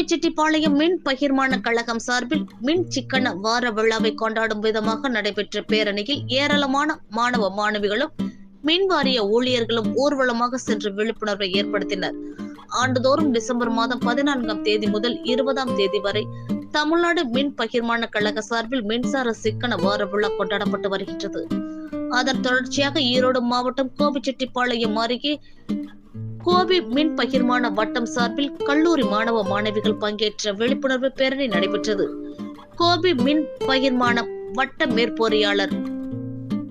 கோபிச்செட்டிப்பாளையம் மின் பகிர்மான கழகம் சார்பில் மின் சிக்கன வார விழாவை கொண்டாடும் விதமாக நடைபெற்ற பேரணியில் ஏராளமான மாணவ மாணவிகளும் மின் வாரிய ஊழியர்களும் ஊர்வலமாக சென்று விழிப்புணர்வை ஏற்படுத்தினர். ஆண்டுதோறும் டிசம்பர் மாதம் பதினான்காம் தேதி முதல் இருபதாம் தேதி வரை தமிழ்நாடு மின் பகிர்மான கழக சார்பில் மின்சார சிக்கன வார விழா கொண்டாடப்பட்டு வருகின்றது. அதன் தொடர்ச்சியாக ஈரோடு மாவட்டம் கோபிச்செட்டிப்பாளையம் அருகே கோவை மின் பகிர்மான வட்டம் சார்பில் கல்லூரி மாணவ மாணவிகள் பங்கேற்ற விழிப்புணர்வு பேரணி நடைபெற்றது. கோபி மின் பகிர்மான வட்ட மேற்பொறியாளர்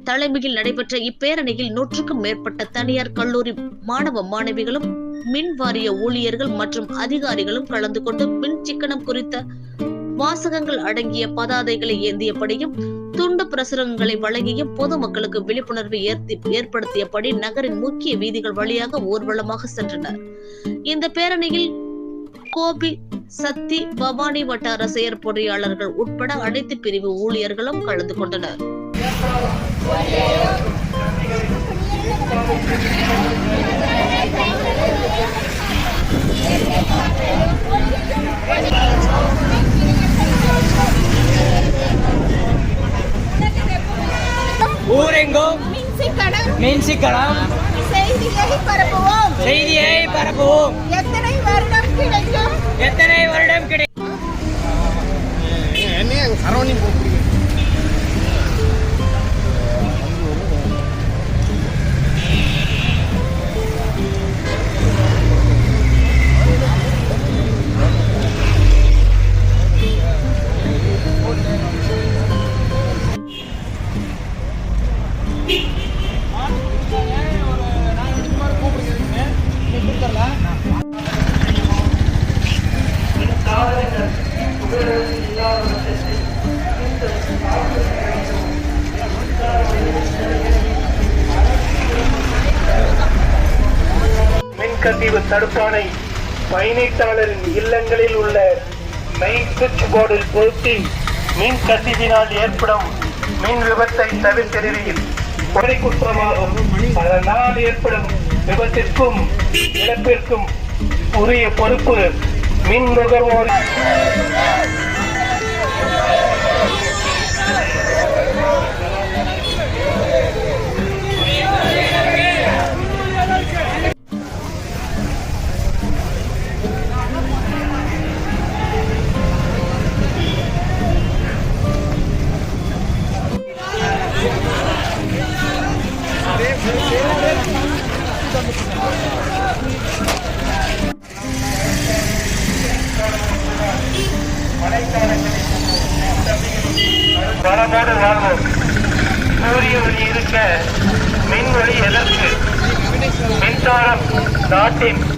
தலைமையில் நடைபெற்ற இப்பேரணியில் நூற்றுக்கும் மேற்பட்ட தனியார் கல்லூரி மாணவ மாணவிகளும் மின் வாரிய ஊழியர்கள் மற்றும் அதிகாரிகளும் கலந்து கொண்டு மின் சிக்கனம் குறித்த வாசகங்கள் அடங்கிய பதாதைகளை ஏந்தியபடியும் துண்டு பிரசுரங்களை வழங்கியும் பொதுமக்களுக்கு விழிப்புணர்வை ஏற்பி- ஏற்படுத்தியபடி நகரின் முக்கிய வீதிகள் வழியாக ஊர்வலமாக சென்றனர். இந்த பேரணியில் கோபி சத்தி பவானி வட்டார செயற் பொறியாளர்கள் உட்பட அனைத்து பிரிவு ஊழியர்களும் கலந்து கொண்டனர். ஊரெங்கும் மின்சிக்கடன் மின்சிக்கலம் செய்தியை பரப்புவோம். செய்தியை பரப்புவோம். எத்தனை வருடம் கிடைக்கும்? எத்தனை வருடம் கிடை என்னைய சரவணிங் மின்கசிவு தடுப்பானை பயணித்தாளரின் இல்லங்களில் உள்ள மெயின் சுவிட்ச் போர்டில் பொருத்தி மின் கசிவினால் ஏற்படும் மின் விபத்தை தவிர்த்தெறிவில் கொலை குற்றமாகும் அதனால் ஏற்படும் விபத்திற்கும் இழப்பிற்கும் உரிய பொறுப்பு மின் நுகர்வோர். வளமோடு வாழ்வோம் சூரிய ஒளி இருக்க மின் ஒளி எதற்கு? மின்சாரம் நாட்டின்